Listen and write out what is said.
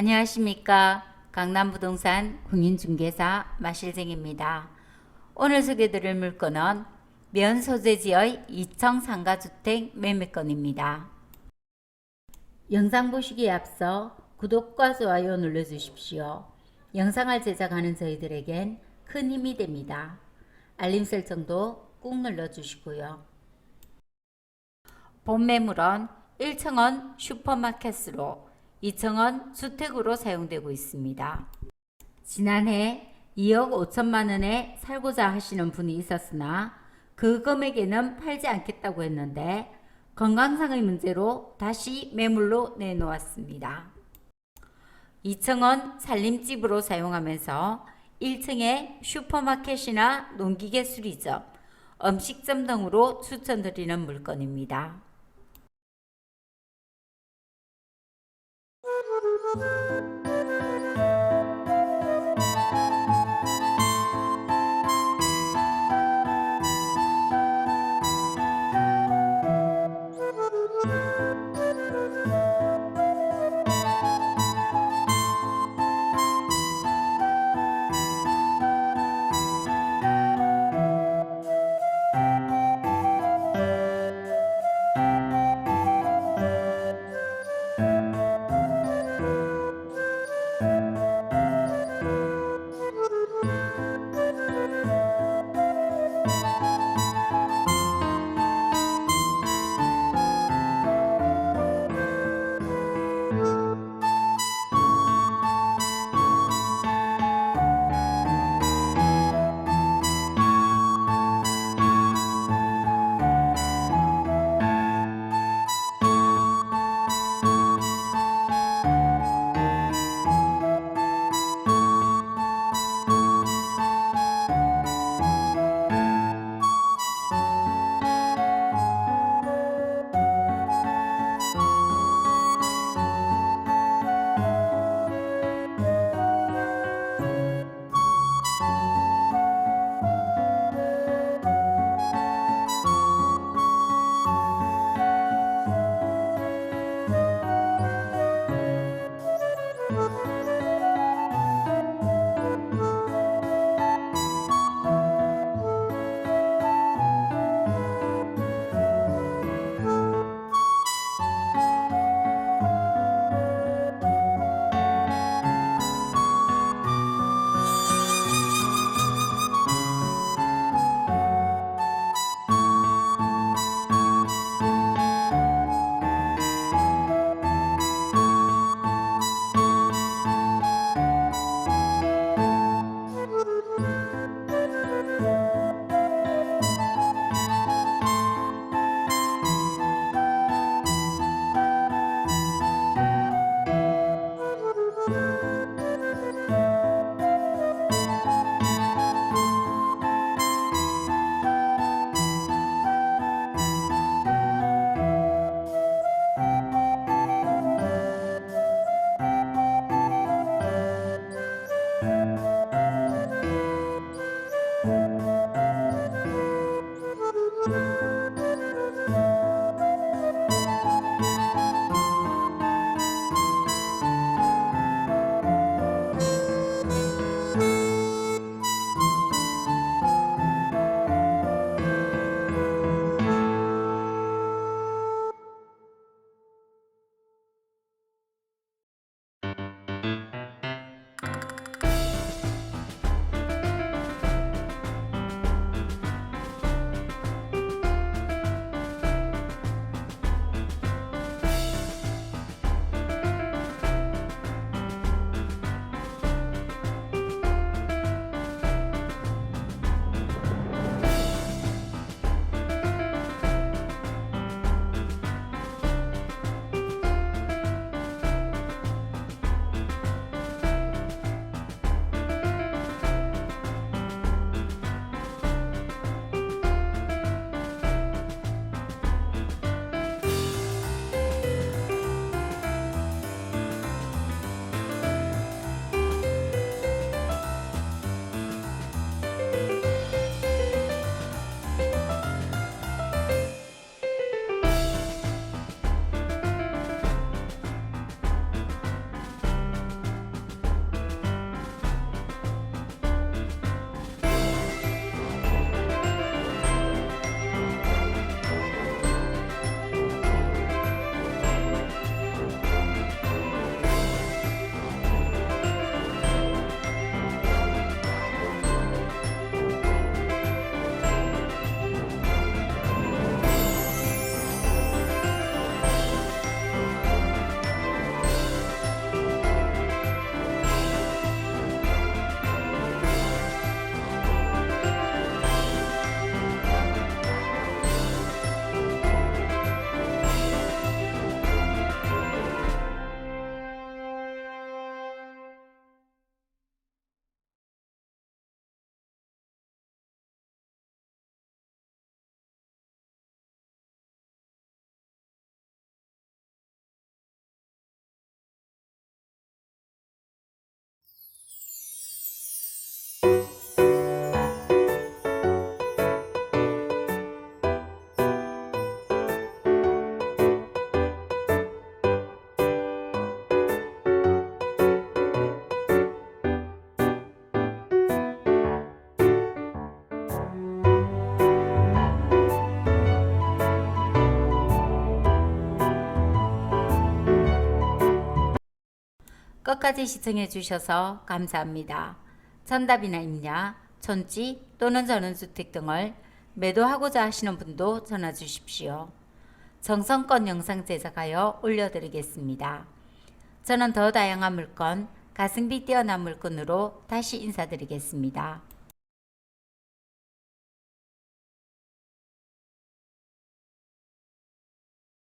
안녕하십니까. 강남부동산 공인중개사 마실쟁입니다. 오늘 소개드릴 물건은 면 소재지의 2층 상가주택 매매건입니다. 영상 보시기에 앞서 구독과 좋아요 눌러주십시오. 영상을 제작하는 저희들에겐 큰 힘이 됩니다. 알림 설정도 꾹 눌러주시고요. 본 매물은 1층은 슈퍼마켓으로 2층은 주택으로 사용되고 있습니다. 지난해 2억 5천만 원에 살고자 하시는 분이 있었으나 그 금액에는 팔지 않겠다고 했는데 건강상의 문제로 다시 매물로 내놓았습니다. 2층은 살림집으로 사용하면서 1층에 슈퍼마켓이나 농기계 수리점, 음식점 등으로 추천드리는 물건입니다. 끝까지 시청해 주셔서 감사합니다. 전답이나 임야, 촌지 또는 전원주택 등을 매도하고자 하시는 분도 전화 주십시오. 정성껏 영상 제작하여 올려드리겠습니다. 저는 더 다양한 물건, 가성비 뛰어난 물건으로 다시 인사드리겠습니다.